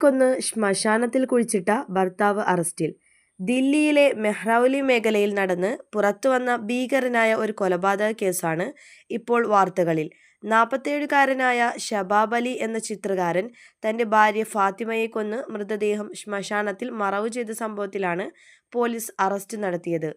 കൊന്ന് ശ്മശാനത്തിൽ കുഴിച്ചിട്ട ഭർത്താവ് അറസ്റ്റിൽ. ദില്ലിയിലെ മെഹ്റൌലി മേഖലയിൽ നടന്ന് പുറത്തുവന്ന ഭീകരനായ ഒരു കൊലപാതക കേസാണ് ഇപ്പോൾ വാർത്തകളിൽ. നാൽപ്പത്തേഴുകാരനായ ഷബാബ് അലി എന്ന ചിത്രകാരൻ തന്റെ ഭാര്യ ഫാത്തിമയെ കൊന്ന് മൃതദേഹം ശ്മശാനത്തിൽ മറവ് ചെയ്ത സംഭവത്തിലാണ് പോലീസ് അറസ്റ്റ് നടത്തിയത്.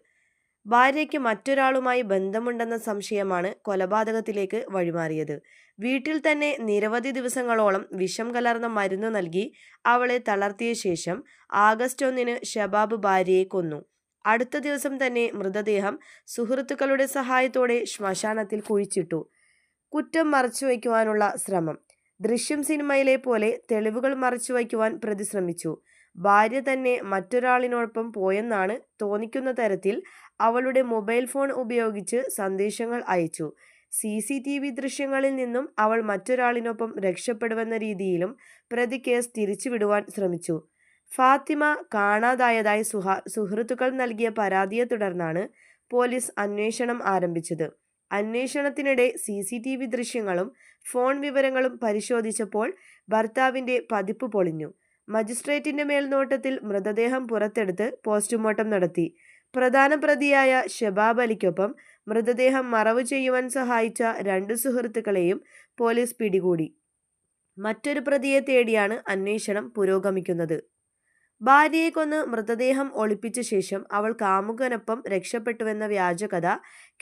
ഭാര്യയ്ക്ക് മറ്റൊരാളുമായി ബന്ധമുണ്ടെന്ന സംശയമാണ് കൊലപാതകത്തിലേക്ക് വഴിമാറിയത്. വീട്ടിൽ തന്നെ നിരവധി ദിവസങ്ങളോളം വിഷം കലർന്ന മരുന്ന് നൽകി അവളെ തളർത്തിയ ശേഷം ആഗസ്റ്റ് ഒന്നിന് ഷബാബ് ഭാര്യയെ കൊന്നു. അടുത്ത ദിവസം തന്നെ മൃതദേഹം സുഹൃത്തുക്കളുടെ സഹായത്തോടെ ശ്മശാനത്തിൽ കുഴിച്ചിട്ടു. കുറ്റം മറച്ചുവയ്ക്കുവാനുള്ള ശ്രമം. ദൃശ്യം സിനിമയിലെ പോലെ തെളിവുകൾ മറച്ചുവയ്ക്കുവാൻ പ്രതി ശ്രമിച്ചു ഭാര്യ തന്നെ മറ്റൊരാളിനോടൊപ്പം പോയെന്നാണ് തോന്നിക്കുന്ന തരത്തിൽ അവളുടെ മൊബൈൽ ഫോൺ ഉപയോഗിച്ച് സന്ദേശങ്ങൾ അയച്ചു. സി സി ടി വി ദൃശ്യങ്ങളിൽ നിന്നും അവൾ മറ്റൊരാളിനൊപ്പം രക്ഷപ്പെടുവെന്ന രീതിയിലും പ്രതി കേസ് തിരിച്ചുവിടുവാൻ ശ്രമിച്ചു. ഫാത്തിമ കാണാതായതായി സുഹ സുഹൃത്തുക്കൾ നൽകിയ പരാതിയെ തുടർന്നാണ് പോലീസ് അന്വേഷണം ആരംഭിച്ചത്. അന്വേഷണത്തിനിടെ സി സി ടി വി ദൃശ്യങ്ങളും ഫോൺ വിവരങ്ങളും പരിശോധിച്ചപ്പോൾ ഭർത്താവിന്റെ പതിപ്പ് പൊളിഞ്ഞു. മജിസ്ട്രേറ്റിന്റെ മേൽനോട്ടത്തിൽ മൃതദേഹം പുറത്തെടുത്ത് പോസ്റ്റ്മോർട്ടം നടത്തി. പ്രധാന പ്രതിയായ ഷബാബ് അലിക്കൊപ്പം മൃതദേഹം മറവ് ചെയ്യുവാൻ സഹായിച്ച രണ്ട് സുഹൃത്തുക്കളെയും പോലീസ് പിടികൂടി. മറ്റൊരു പ്രതിയെ തേടിയാണ് അന്വേഷണം പുരോഗമിക്കുന്നത്. ഭാര്യയെ കൊന്ന് മൃതദേഹം ഒളിപ്പിച്ച ശേഷം അവൾ കാമുകനൊപ്പം രക്ഷപ്പെട്ടുവെന്ന വ്യാജകഥ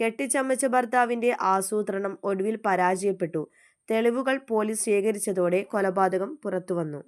കെട്ടിച്ചമച്ച ഭർത്താവിന്റെ ആസൂത്രണം ഒടുവിൽ പരാജയപ്പെട്ടു. തെളിവുകൾ പോലീസ് ശേഖരിച്ചതോടെ കൊലപാതകം പുറത്തുവന്നു.